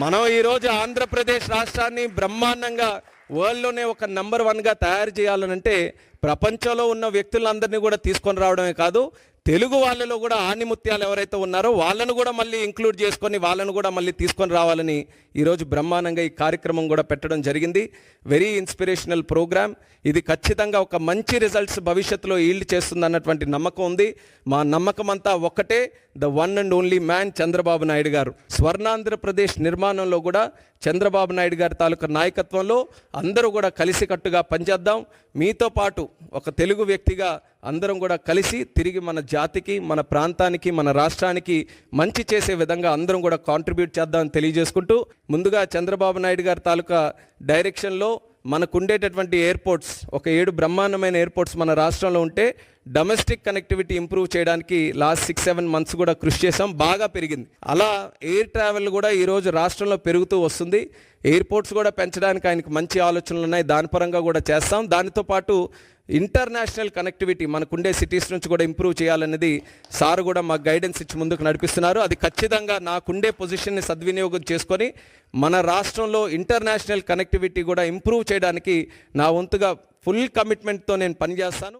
మనం ఈరోజు ఆంధ్రప్రదేశ్ రాష్ట్రాన్ని బ్రహ్మాండంగా వరల్డ్లోనే ఒక నంబర్ వన్గా తయారు చేయాలనంటే ప్రపంచంలో ఉన్న వ్యక్తులందరినీ కూడా తీసుకొని రావడమే కాదు తెలుగు వాళ్ళలో కూడా ఆణిముత్యాలు ఎవరైతే ఉన్నారో వాళ్ళను కూడా మళ్ళీ ఇంక్లూడ్ చేసుకొని వాళ్ళను కూడా మళ్ళీ తీసుకొని రావాలని ఈరోజు బ్రహ్మాండంగా ఈ కార్యక్రమం కూడా పెట్టడం జరిగింది. వెరీ ఇన్స్పిరేషనల్ ప్రోగ్రామ్ ఇది ఖచ్చితంగా ఒక మంచి రిజల్ట్స్ భవిష్యత్తులో ఈల్డ్ చేస్తుంది అన్నటువంటి నమ్మకం ఉంది. మా నమ్మకం అంతా ఒక్కటే. The one and only man Chandrababu Naidu garu. Swarnandhra Pradesh నిర్మాణంలో కూడా చంద్రబాబు నాయుడు గారి తాలూకా నాయకత్వంలో అందరూ కూడా కలిసికట్టుగా పనిచేద్దాం. మీతో పాటు ఒక తెలుగు వ్యక్తిగా అందరం కూడా కలిసి తిరిగి మన జాతికి మన ప్రాంతానికి మన రాష్ట్రానికి మంచి చేసే విధంగా అందరం కూడా కాంట్రిబ్యూట్ చేద్దామని తెలియజేసుకుంటూ ముందుగా చంద్రబాబు నాయుడు గారి తాలూకా డైరెక్షన్లో మనకు ఉండేటటువంటి ఎయిర్పోర్ట్స్ ఒక ఏడు బ్రహ్మాండమైన ఎయిర్పోర్ట్స్ మన రాష్ట్రంలో ఉంటే డొమెస్టిక్ కనెక్టివిటీ ఇంప్రూవ్ చేయడానికి లాస్ట్ సిక్స్ సెవెన్ మంత్స్ కూడా కృషి చేసాం బాగా పెరిగింది. అలా ఎయిర్ ట్రావెల్ కూడా ఈరోజు రాష్ట్రంలో పెరుగుతూ వస్తుంది. ఎయిర్పోర్ట్స్ కూడా పెంచడానికి ఆయనకు మంచి ఆలోచనలు ఉన్నాయి. దాని పరంగా కూడా చేస్తాం. దానితో పాటు ఇంటర్నేషనల్ కనెక్టివిటీ మనకుండే సిటీస్ నుంచి కూడా ఇంప్రూవ్ చేయాలనేది సార్ కూడా మాకు గైడెన్స్ ఇచ్చి ముందుకు నడిపిస్తున్నారు. అది ఖచ్చితంగా నాకుండే పొజిషన్ని సద్వినియోగం చేసుకొని మన రాష్ట్రంలో ఇంటర్నేషనల్ కనెక్టివిటీ కూడా ఇంప్రూవ్ చేయడానికి నా వంతుగా ఫుల్ కమిట్మెంట్తో నేను పనిచేస్తాను.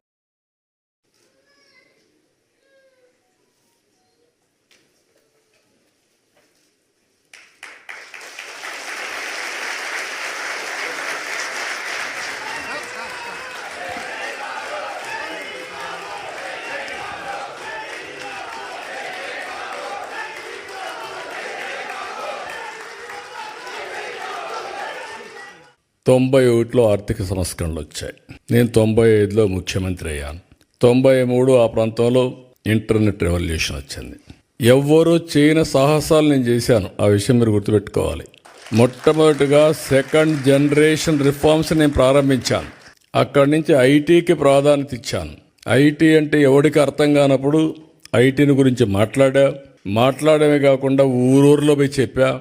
తొంభై ఒకటిలో ఆర్థిక సంస్కరణలు వచ్చాయి. నేను తొంభై ఐదులో ముఖ్యమంత్రి అయ్యాను. తొంభై మూడు ఆ ప్రాంతంలో ఇంటర్నెట్ రెవల్యూషన్ వచ్చింది. ఎవ్వరూ చేయని సాహసాలు నేను చేశాను. ఆ విషయం మీరు గుర్తుపెట్టుకోవాలి. మొట్టమొదటిగా సెకండ్ జనరేషన్ రిఫార్మ్స్ నేను ప్రారంభించాను. అక్కడి నుంచి ఐటీకి ప్రాధాన్యత ఇచ్చాను. ఐటీ అంటే ఎవడికి అర్థం కానప్పుడు ఐటీని గురించి మాట్లాడా. మాట్లాడమే కాకుండా ఊరూరులో పోయి చెప్పా.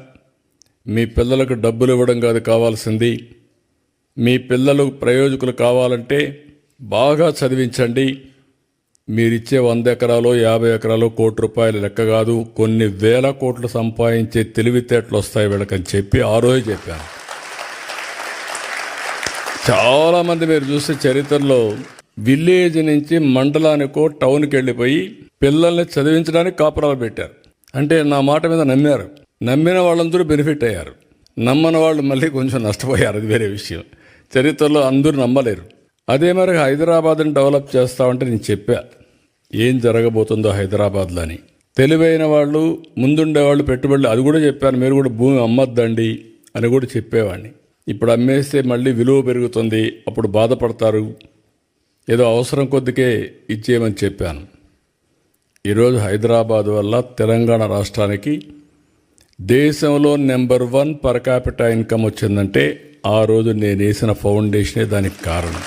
మీ పిల్లలకు డబ్బులు ఇవ్వడం కాదు కావాల్సింది. మీ పిల్లలు ప్రయోజకులు కావాలంటే బాగా చదివించండి. మీరిచ్చే వంద ఎకరాలు యాభై ఎకరాలు కోటి రూపాయలు లెక్క కాదు. కొన్ని వేల కోట్లు సంపాదించే తెలివితేటలు వస్తాయి వీళ్ళకని చెప్పి ఆ రోజు చెప్పాను. చాలామంది మీరు చూస్తే చరిత్రలో విలేజ్ నుంచి మండలానికో టౌన్కి వెళ్ళిపోయి పిల్లల్ని చదివించడానికి కాపురాలు పెట్టారు. అంటే నా మాట మీద నమ్మారు. నమ్మిన వాళ్ళందరూ బెనిఫిట్ అయ్యారు. నమ్మని వాళ్ళు మళ్ళీ కొంచెం నష్టపోయారు. అది వేరే విషయం. చరిత్రలో అందరూ నమ్మలేరు. అదే మరి హైదరాబాద్ని డెవలప్ చేస్తామంటే నేను చెప్పా ఏం జరగబోతుందో హైదరాబాద్లో అని తెలివైన వాళ్ళు ముందుండే వాళ్ళు పెట్టుబడులు అది కూడా చెప్పాను మీరు కూడా భూమి అమ్మద్దండి అని కూడా చెప్పేవాడిని. ఇప్పుడు అమ్మేస్తే మళ్ళీ విలువ పెరుగుతుంది అప్పుడు బాధపడతారు. ఏదో అవసరం కొద్దికే ఇచ్చేయమని చెప్పాను. ఈరోజు హైదరాబాద్ వల్ల తెలంగాణ రాష్ట్రానికి దేశంలో number one per capita income వచ్చిందంటే ఆ రోజు నేను వేసిన ఫౌండేషనే దానికి కారణం.